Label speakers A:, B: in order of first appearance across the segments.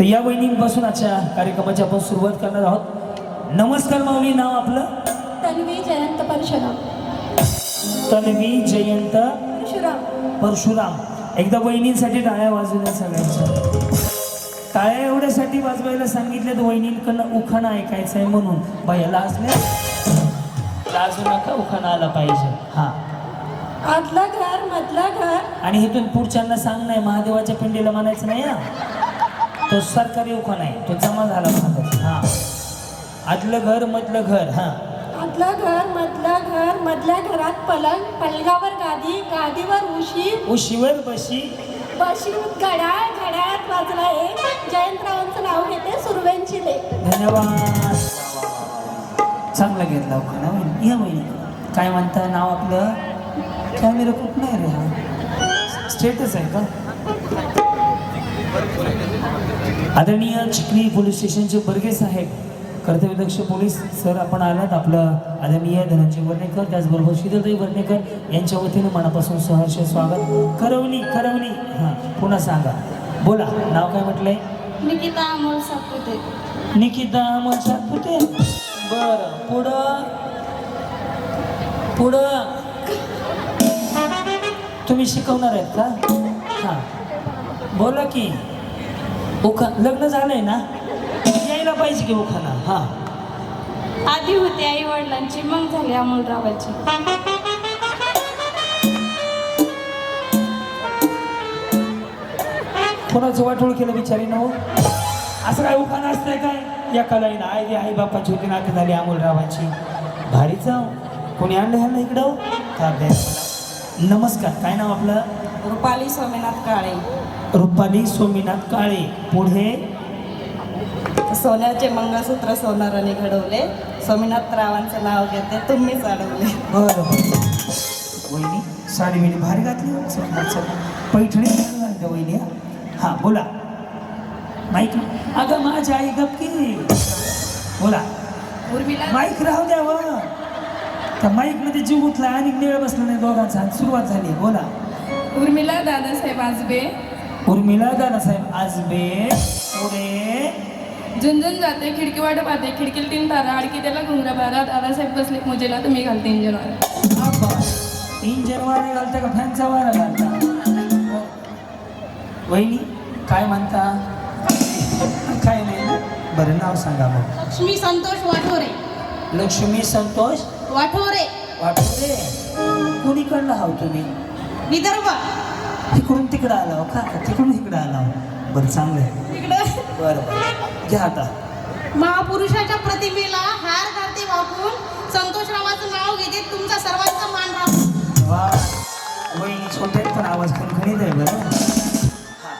A: तर या वहिनींपासून आजच्या कार्यक्रमाची आपण सुरुवात करणार आहोत. नमस्कार माऊली नाव आपलं?
B: तन्वी जयंत परशुराम.
A: तन्वी जयंत
B: परशुराम.
A: परशुराम. एकदा वहिनींसाठी टाळ्या वाजवल्या सगळ्यांच्या. टाळ्या एवढ्यासाठी वाजवायला सांगितले तर वहिनींकडनं उखाणा ऐकायचं आहे म्हणून. बाया लाजल्या लाजू नका उखाणा आला पाहिजे. हा.
B: आतलं घर मधलं घर.
A: आणि इथून पुढच्यांना सांग नाही महादेवाच्या पिंडीला म्हणायचं नाही हा. तो सरकारी उखाणा आहे तो जमा झाला हा. आतलं घर मधलं घर हा.
B: आतलं घर मधलं घर मधल्या घरात पलंग पलंगावर गादी गादीवर उशी.
A: उशीवर बशी.
B: बशी घड्याळ घड्याळात वाजला एक जयंतरावांचं नाव घेते सुरवेंची ले
A: धन्यवाद. चांगला घेतला उखाणा वहिनी. या वहिनी. काय म्हणता नाव आपलं? कॅमेरा कुठ नाही रे हा? स्टेटस आहे का? आदरणीय चिखली पोलीस स्टेशनचे बर्गे साहेब कर्तव्यदक्ष पोलीस सर आपण आलात आपलं आदरणीय धनंजय वर्णेकर त्याचबरोबर शीतलताई वर्णेकर यांच्या वतीनं मनापासून सहर्ष स्वागत. करवणी करवणी हां पुन्हा सांगा. बोला नाव काय म्हटलंय?
B: निकिता अमोल सातपुते.
A: निकिता अमोल सातपुते. बर पुढं? पुढं? तुम्ही शिकवणार आहेत का? हा. बोला की. उखा लग्न झालंय ना? यायला पाहिजे की उखाना हा.
B: आधी होते आई वडिलांची मग झाली अमोलरावाची.
A: कोणाचं वाटोळ केलं बिचारी हो? असं काय उखाणा असतंय काय? या कलाईनं आई रे आई बापाची होती नाते झाली अमोलरावाची. भारी जाऊ कोणी आणलं ह्याला इकडं हो? का? नमस्कार काय नाव आपलं?
C: रुपाली सोमेनाथ काळे.
A: रुपाली सोमीनाथ काळे पुढे.
C: सोन्याचे मंगळसूत्र सोनाराने घडवले. सोमीनाथ रावांचं नाव घेते तुम्हीच अडवले.
A: बरं बरं. वहिनी साडी बिडी भारी घातली हो. पैठणी वहिनी हा. हा बोला. माईक अगं माझी आई गपकी बोला.
C: उर्मिला?
A: माईक राहू द्या व. त्या माईकमध्ये जीव उठला आणि निळ बसला नाही दोघांचा. सुरुवात झाली बोला.
C: उर्मिला दादासाहेब आजबे.
A: उर्मिला दादासाहेब आजबे पुढे
C: झुंझुन जाते खिडकी वाट पाहते खिडकीला तीन तारा अडकी त्याला घुंगरा बारा दादासाहेब बसले मुजेला मी घालते इंजनवर
A: इंजन वारा घालता का? फॅनचा वारा घालता? वहिनी काय म्हणता? काय नाही. बरं नाव सांगा मग.
B: लक्ष्मी संतोष वाठोरे.
A: लक्ष्मी संतोष
B: वाठोरे.
A: वाटते कुणीकडला हाव तुम्ही?
B: विदर्भ.
A: तिकडून तिकडं आला हो का तिकडून इकडं आला बरं चांगलं आहे बरं घ्या आता.
B: महापुरुषाच्या प्रतिमेला हार घालते वापरून संतोषरावाचं नाव घेते तुमचा सर्वांचा मान राखून
A: वा. वहिनी छोटे पण आवाज खणखणीत आहे बरं. हा.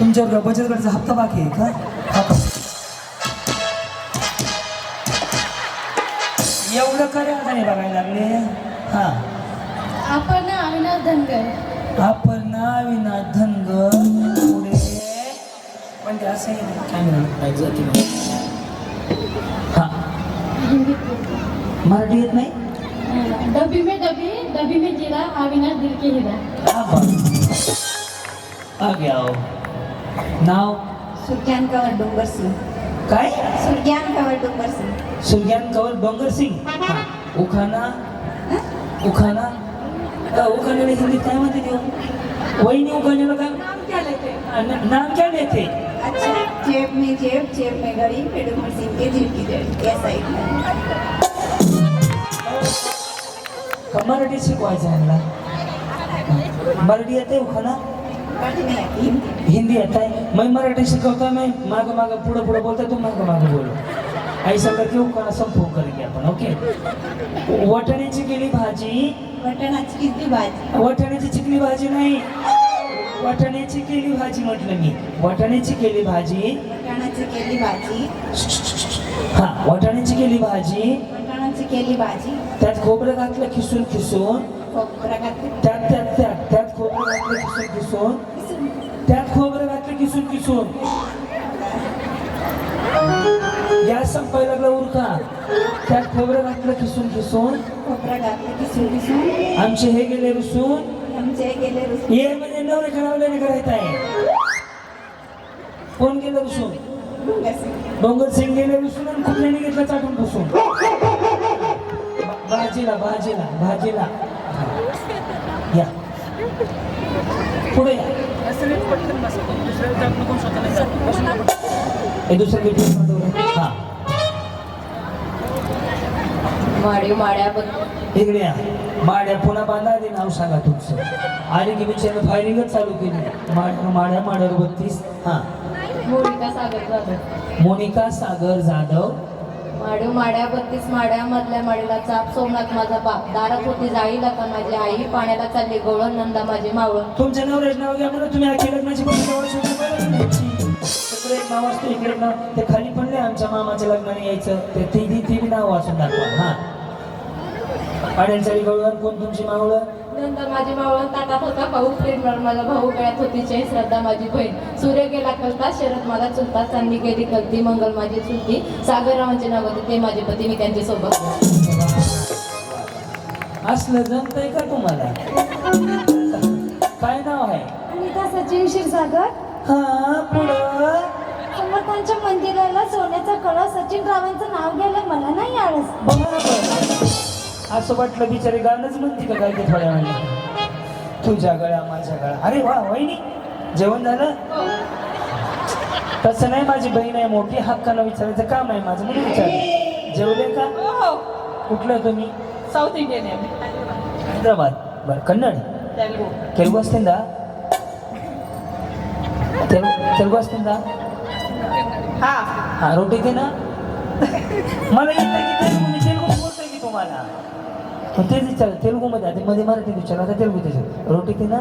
A: तुमच्यावर का बचत गटाचा हप्ता बाकी आहे का? हा. का? एवढं करे आता नाही बघायला लागले? हा.
B: आपण अविनाश धनगर.
A: आपण नाविनाथ धनगर पुढे. पण ते असं जाते हा. मराठी येत नाही?
B: डब्बी में डब्बी डब्बी में जीरा अविनाश दिल के हीरा
A: क्या आ गया हो. नाव?
D: सुरग्यान कंवर डोंगर सिंग
A: काय?
D: सुरग्यान कंवर डोंगर सिंग
A: सुलग्यान कंवर डोंगर सिंग हा. उखाना? उखाना अ, उखाण्याला हिंदीत काय म्हणते देऊ वहिनी उखाण्याला काय न- नाम क्या लेते
D: अच्छा. जेब में जेब जेब में घड़ी फिर डोंगर सिंह के जेब की जड़ी ऐसा ही
A: का मराठी शिकवायचं यांना मराठी येते उखाना
D: आती हिंदी.
A: हिंदी येत आहे मैं मराठी शिकवता मैं. मागं मागं पुढं पुढं बोलता तू मागं मागं बोल. ऐसा करके उखाना संपूर्ण करेंगे आपण? ओके वटाण्याची केली भाजी
D: वटणाची किती भाजी?
A: वाटाण्याची चिकली भाजी नाही. वाटाण्याची केली भाजी म्हटलं मी. वाटाण्याची केली भाजी.
D: वटाणाची केली भाजी.
A: हा वाटाण्याची केली भाजी.
D: वटाणाची केली भाजी.
A: त्यात खोबरं घातलं खिसून खिसून.
D: खोबरा घातली.
A: त्यात त्यात त्यात त्यात खोबरं घातलं खिसून खिसून. त्यात खोबरं घातलं किसून किसून गॅस संपायला लागला उरका. त्यात खोबरं घातलं किसून किसून
D: खोबरा घातलं
A: आमचे हे गेले रुसून.
D: आमचे गेले रुसून.
A: ये म्हणजे नवरे ठरवल्याने करायचं आहे. कोण गेलं रुसून? डोंगर सिंग. गेले रुसून आणि कुठल्याने घेतलं चाटून पुसून? बा- भाजीला भाजीला भाजीला हा. या. पुढे या. हे दुसरं मीटिंग हा.
E: माडी माड्याबद्दल
A: इकडे या. माड्या पुन्हा बांधा आधी नाव सांगा तुमचं. आणि की बिचारा फायरिंगच चालू केली. माड्या माड्या माड्यावर बत्तीस. हा.
E: मोनिका सागर जाधव.
A: मोनिका सागर जाधव.
E: माडू माड्या बत्तीस माड्या मधल्या माडीला चाप. सोमनाथ माझा बाप. दारात होती जाळी का माझी आई. पाण्याला चालली गोळण नंदा माझी मावळण
A: तुमच्या नवऱ्याच नाव घ्या म्हणून तुम्ही आखी लग्नाची एक नाव असतं इकडे नाव. ते खाली पण नाही आमच्या मामाच्या लग्नाने यायचं. ते ते ते नाव वाचून दाखवा. हा. पाड्यांचारी गवळण कोण तुमची मावळं?
E: नंदा माझी मावळण ताटात होता भाऊ. प्रेमळ माझा भाऊ गळ्यात होती. जय श्रद्धा माझी बहीण. सूर्य गेला कलता शरद माझा चुलता. चांदी गेली कलती मंगल माझी चुलती. सागररावांचे नाव होते ते माझे पती मी त्यांच्यासोबत
A: असलं जमतंय का तुम्हाला? काय नाव आहे?
F: अनिता सचिन क्षीरसागर.
A: हा पुढं.
F: समर्थांच्या मंदिराला सोन्याचा कळस सचिन रावांचं नाव घ्यायला मला नाही आळस.
A: असं वाटलं बिचारी गाणंच म्हणते का काय ते थोड्या वेळ तुझ्या गळ्या माझ्या गळ्या. अरे वा वहिनी जेवण झालं? हो. तसं नाही माझी बहीण आहे मोठी हक्काला विचारायचं काम आहे माझं म्हणून विचार जेवले का?
B: हो, हो.
A: कुठलं तुम्ही?
B: साऊथ इंडियन आहे
A: हैदराबाद. बरं कन्नड.
B: तेलुगू.
A: असतींदा तेलुगू असतींदा
B: हा.
A: हा रोटी दे ना. मला येतं की तेलगू मी तेलगू बोलतोय की तुम्हाला. मग तेच विचार तेलगूमध्ये आधी मध्ये मराठीत विचार आता तेलगू त्याच्यात रोटी दे ना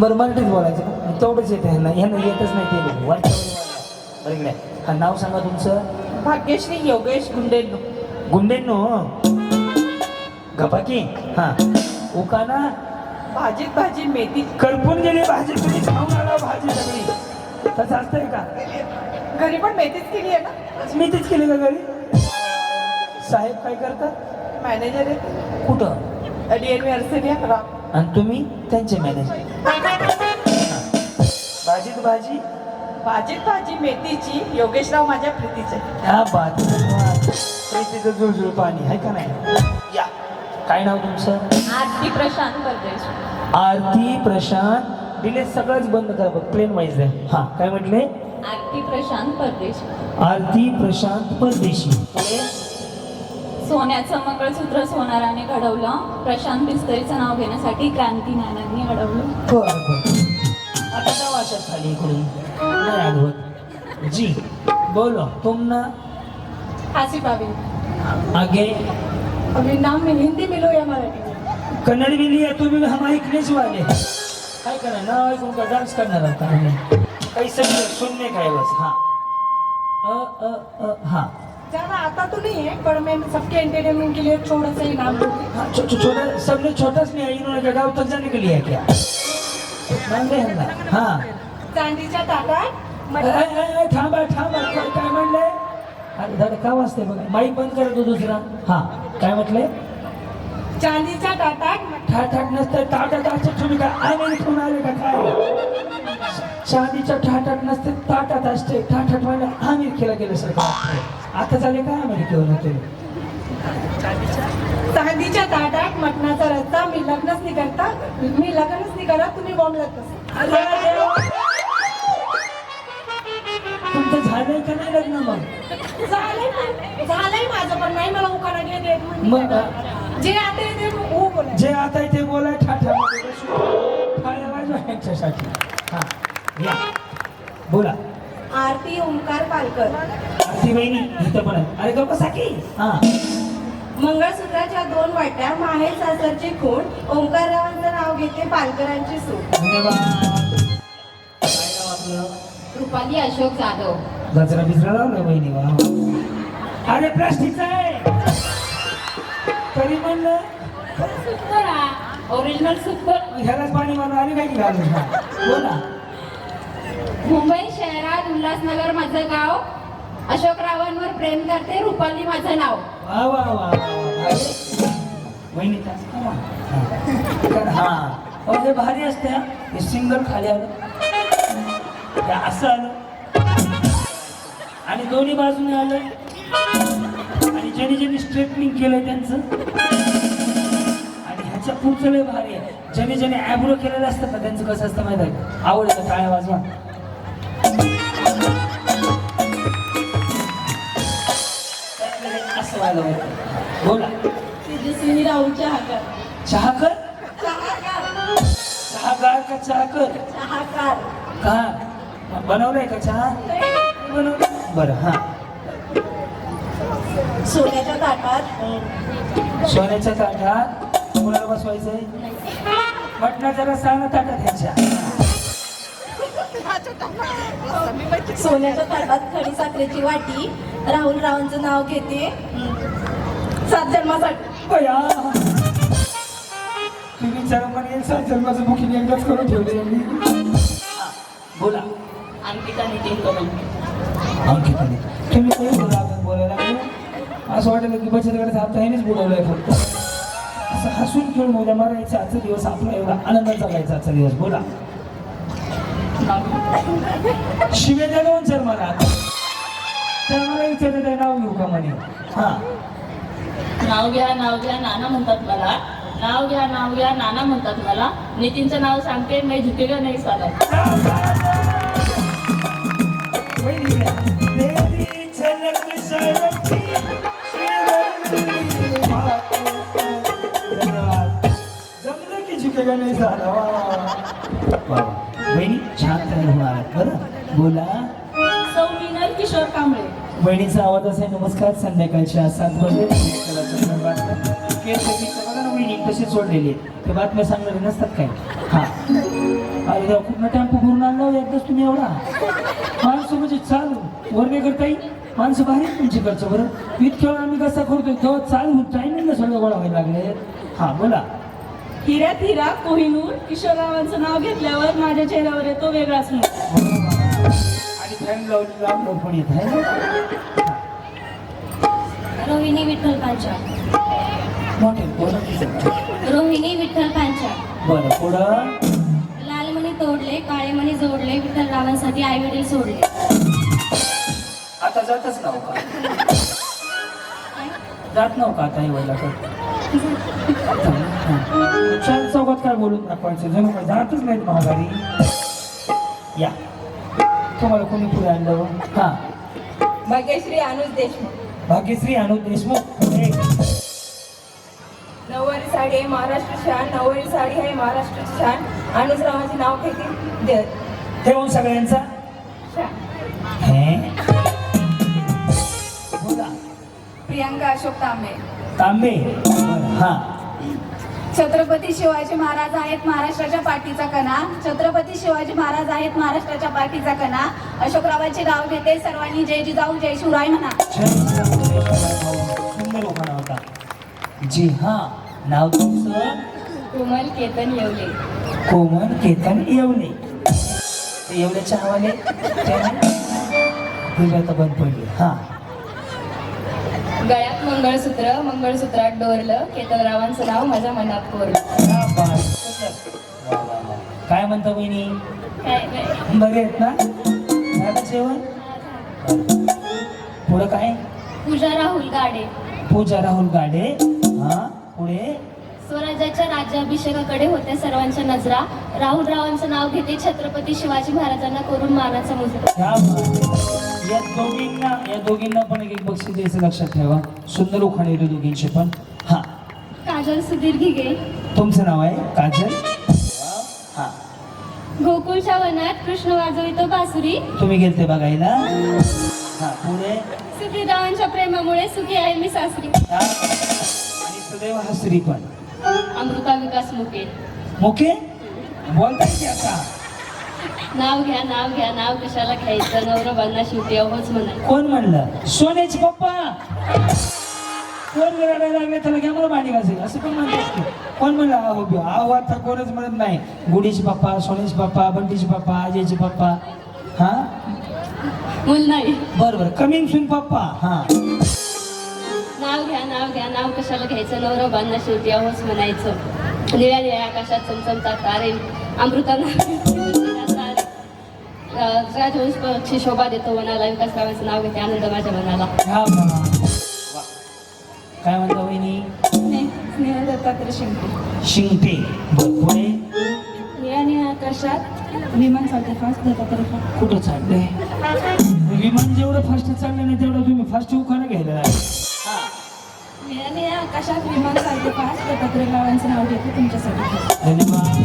A: बरं मराठीत बोलायचं का? तेवढंच येते ह्यांना ह्यांना येतच नाही तेलगू. वाटतं इकडे. हा नाव सांगा तुमचं.
B: भाग्यश्री योगेश गुंडेंनो.
A: गुंडेंनो गपाकी हा. उकाना
B: भाजीत भाजी मेथी.
A: करपून गेली भाजी तुम्ही खाऊन आला भाजी सगळी. तसं असतंय का?
B: घरी पण मेथीच केली आहे ना?
A: मी तेच केली का घरी? साहेब काय करतात?
B: मॅनेजर आहे
A: कुठं?
B: डी एन व्ही अर्सेनिया राम
A: आणि तुम्ही? त्यांचे मॅनेजर भाजीत भाजी?
B: भाजीत भाजी मेथीची. योगेशराव माझ्या प्रीतीचे.
A: ह्या बात तिथं जुळजुळ पाणी आहे का नाही? या. काय नाव तुमचं?
E: आरती प्रशांत परदेश.
A: आरती प्रशांत. दिले सगळंच बंद करा बघ प्लेन वाईज आहे. हा काय म्हटले?
E: आरती प्रशांत परदेश.
A: आरती प्रशांत परदेशी.
E: सोन्याचं मंगळसूत्र सोनाराने घडवलं. प्रशांत बिस्तरीचं नाव घेण्यासाठी क्रांती नानांनी अडवलं
A: बरं बरं. आता जाऊ अशा खाली इकडून. नाही आठवत. जी बोलो तुम ना.
B: हासी भाभी
A: आगे.
B: अभी नाम में हिंदी मिलो या मराठी
A: कन्नड भी लिया तुम्ही हम ऐकणेच वाले. काय करणार नाव ऐकून का डान्स करणार आता आम्ही काही सगळं सुनने काय बस हा. अ अ अ हा.
B: ज्यादा आता तो नहीं है पर मैं सबके एंटरटेनमेंट के लिए थोड़ा सा ही नाम दूंगी
A: हाँ, छो, छो, छोटा छोटाच नहीं है इन्होंने गाँव तक जाने के लिए है क्या? मान रहे हैं
B: चांदीच्या ताटात
A: थांबा थांबा काय काय म्हणले? अरे दादा का वाजते बघा? माईक बंद करा तो दुसरा. हा काय म्हटले?
B: चांदीच्या ताटात
A: ठाक नसतं ताटात असतं तुम्ही काय अमेरिकून आले का काय? चांदीच्या ठाटात नसते ताटात असते ठाठाट व्हायला अमेरिकेला गेल्यासारखं वाटतंय आता झाले का अमेरिकेवर तुम्ही
B: चांदीच्या ताटात मटणाचा रस्ता मी लग्नच नाही करता. मी लग्नच नाही करत तुम्ही बॉम्ब लागत.
A: तुमचं झालंय का नाही लग्न मग?
B: झालंय झालंय माझं पण नाही मला उखाणा घे देत म्हणजे.
A: मग? अ,
B: जे आता येते हो बोला.
A: जे आता इथे बोलाय टाळ्या वाजवा यांच्यासाठी. हा या. बोला.
D: आरती ओंकार पालकर.
A: आरती बहिणी इथं पण आहे अरे गप्पा साकी. हा.
D: मंगळसूत्राच्या दोन वाट्या माहेर सासरची खूण ओंकाररावांचं नाव घेते पालकरांची सूट
A: धन्यवाद. काय नाव आपलं
E: रुपाली अशोक जाधव.
A: गजरा बिजरा लावलाय बहिणी वा. अरे प्लास्टिकचा आहे. तरी म्हणलं
E: ओरिजिनल सुपर
A: ह्यालाच पाणी मारून आली काय की घालून. बोला.
E: मुंबई शहरात उल्हासनगर माझं गाव अशोक रावांवर प्रेम करते रुपाली माझं नाव.
A: वा वा वा वहिनी हा. भारी असते हा. हे सिंगल खाली आलं. हे असं आलं. आणि दोन्ही बाजूने आलं. आणि ज्यांनी ज्यांनी स्ट्रेटनिंग केलंय त्यांचं. ह्याच्या पुढचं लय भारी आहे. ज्यांनी ज्यांनी ॲब्रो केलेलं असतं ना त्यांचं कसं असतं माहिती आहे का? आवड आहे टाळ्या वाजवा असं व्हायला पाहिजे. बोला.
D: तेजस्विनी चहाकर.
A: चहा कर
D: चहाकार
A: चहा गार का चहा कर
D: चहाकार.
A: का? बनवलंय का चहा? बनवलं बरं हा.
D: सोन्याच्या ताटात.
A: सोन्याच्या ताटात? कोणाला बसवायचंय मटणाच्या रसानं ताटात ह्याच्या.
D: सोन्याच्या ताटात खडी साखरेची वाटी. राहुल रावांचं नाव घेते. सात जन्मासाठी.
A: सायकल माझं बुकिंग एकदाच करून ठेवले हा, बोला.
E: अंकिता नितीन कदम
A: अंकिताने. तुम्ही काही बोला बोलायला लागलो. असं वाटलं की बचतगडाचा हप्ता ह्यानेच बोलवलाय फक्त. असं हसून खेळून उद्या मारायचा आजचा दिवस आपला एवढा आनंदाचा जगायचा आजचा दिवस. बोला. शिवे द्या सर मला. तर मला विचारत आहे नाव घेऊ का म्हणे? हा.
E: नाव घ्या नाव घ्या नाना म्हणतात मला. नाव घ्या नाव घ्या नाना म्हणतात मला. नितीनचं नाव सांगते मी झुकेगा नाही साला
A: नाही झाला. वा. वहिनी छान तयार होणार बरं बोला.
E: सौमिनल किशोर कांबळे.
A: वहिनीचा आवाज असा आहे, नमस्कार. संध्याकाळच्या सात वाजले वहिनी कशी सोडलेली आहे. ते बातम्या सांगणारे नसतात काय हा. अरे देवा कुठनं टेम्पो भरून आणला हो एकदाच तुम्ही एवढा. माणसं म्हणजे चालू. वर्ग करता येईल माणसं भारी आहेत तुमच्याकडचं बरं. इतक्या वेळ आम्ही कसा करतोय? तेव्हा चालू टायमिंगला सगळं गोळा व्हायला लागले हा बोला.
C: हिऱ्यात हिरा कोहिनूर किशोररावांचं नाव घेतल्यावर माझ्या चेहऱ्यावर येतो वेगळाच मुख.
A: आणि फॅन लावून लावून पण येत आहे.
F: रोहिणी विठ्ठल
A: बोला
F: रोहिणी विठ्ठल पांचाळ.
A: बरं पुढं?
F: लाल मणी तोडले काळे मणी जोडले विठ्ठल रावांसाठी आई वडील सोडले.
A: आता जातच नाव का जात नाव का आता आई वडिलाकडे. चार चौकात काय बोलून दाखवायचं. जणू काय जातच नाहीत महागारी या. तुम्हाला कोणी पुढे आणलं? हा.
D: भाग्यश्री अनुज देशमुख.
A: भाग्यश्री अनुप देशमुख.
D: नऊवारी साडी आहे महाराष्ट्र शान. नऊवारी साडी आहे महाराष्ट्र शान. अनुज रावांचे नाव घेते दे-
A: ठेवून सगळ्यांचा. हे. बोला
C: प्रियांका अशोक तांबे.
A: तांबे. हा.
C: छत्रपती शिवाजी महाराज आहेत महाराष्ट्राच्या पाठीचा कणा. छत्रपती शिवाजी महाराज आहेत महाराष्ट्राच्या पाठीचा कणा. अशोकरावांचे नाव घेते. सर्वांनी जय जिजाऊ जय शिवराय म्हणा.
A: सुंदर उखाणा होता. जी हा. नाव तुमचं?
E: कोमल केतन येवले.
A: कोमल केतन येवले. ते येवल्याच्या हवाले तर बंद पडली. हा.
E: गळ्यात मंगळसूत्र मंगळसूत्रात डोरलं केतनरावांचं नाव माझ्या मनात कोरलं.
A: क्या म्हणता बहिणी
E: काय काय
A: बरे आहेत ना? झालं जेवण? पुढं काय?
F: पूजा राहुल गाडे.
A: पूजा राहुल गाडे. हा पुढे?
F: स्वराज्याच्या राज्याभिषेकाकडे होत्या सर्वांच्या नजरा. राहुल रावांचं नाव घेते छत्रपती शिवाजी महाराजांना करून मानाचा मुजरा.
A: या दोघींना या दोघींना पण एक एक बक्षीस द्यायचं लक्षात ठेवा. सुंदर उखाणे येतो दोघींचे पण. हा.
F: काजल सुधीर घिगे.
A: तुमचं नाव आहे? काजल? हा.
F: गोकुळच्या वनात कृष्ण वाजवितो बासुरी.
A: तुम्ही गेलते बघायला हा पुढे.
F: सुधीररावांच्या प्रेमामुळे सुखी आहे मी सासरी.
A: आणि सदैव हसरी पण.
E: अमृता विकास मुके?
A: ओके बोलताय की आता?
E: नाव घ्या नाव घ्या नाव कशाला घ्यायचं? नवरोबांना शेवटी अहोच म्हणा
A: कोण म्हणलं? सोन्याचे पप्पा! कोण रडायला लागले? त्याला घ्या मला भांडी घासेल असं पण म्हणतात की. कोण म्हणलं? आहो बिहो आहो आता कोणच म्हणत नाही. गुडीचे पप्पा सोन्याचे पप्पा बंटीचे पप्पा अजयचे पप्पा. हा?
E: मूल नाही.
A: बरं बरं. कमिंग सून पप्पा. हा.
E: नाव घ्या नाव घ्या नाव कशाला घ्यायचं? नवरोबांना शेवटी अहोच म्हणायचं. निळ्या निळ्या आकाशात चमचमतात तारे अमृताना
G: राजवंश पक्षी शोभा देतो वनाला विकासरावांचं नाव घेते आनंद माझ्या मनाला.
A: काय म्हणता वहिनी?
B: स्नेह दत्तात्रय शिंपे.
A: बर पुढे?
B: आणि आकाशात विमान चालते फास्ट दत्तात्रय.
A: कुठं चाललंय? विमान जेवढं फास्ट चाललं नाही तेवढं तुम्ही फास्ट उखाणं घ्यायला. हा.
B: आणि आकाशात विमान नाव घेते तुमच्यासाठी.
A: धन्यवाद.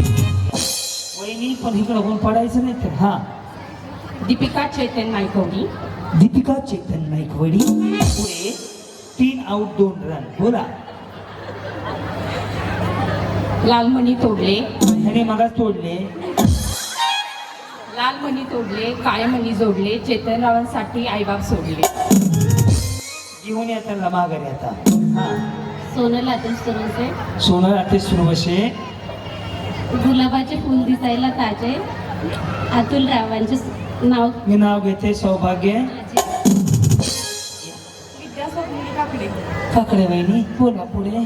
A: वहिनी पण इकडं कोण पडायचं नाही तर हा.
H: दीपिका चैतन्य नायकवडी.
A: दीपिका चेतन पुढे तीन आउट दोन रन बोला.
H: लालमणी तोडले.
A: ह्याने मगा तोडले.
H: लालमणी तोडले काळेमणी जोडले चेतनरावांसाठी आईबाप सोडले.
A: घेऊन या त्यांना माघारी आता.
G: सोनल आतिश
A: सुरवशे
G: गुलाबाचे फुल दिसायला ताजे. अतुल रावांचे नाव
A: मी नाव घेते सौभाग्य.
B: काकडे
A: वहिनी बोला पुढे.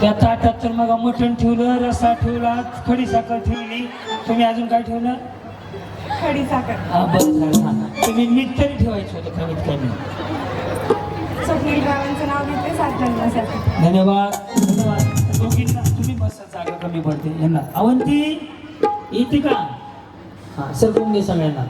A: त्या ताटात तर मग मटण ठेवलं रसा ठेवला खडी साखर ठेवली. तुम्ही अजून काय ठेवलं?
B: खडी साखर
A: हा बरं झालं हा तुम्ही मीठ तरी ठेवायचं होतं कमीत कमी.
B: स्वप्नील रावांचं नाव घेते सात जन्मासाठी
A: धन्यवाद. धन्यवाद दोघींना तुम्ही बसा जागा कमी पडते. यांना अवंती येते का हा सर तुम्ही सगळ्यांना.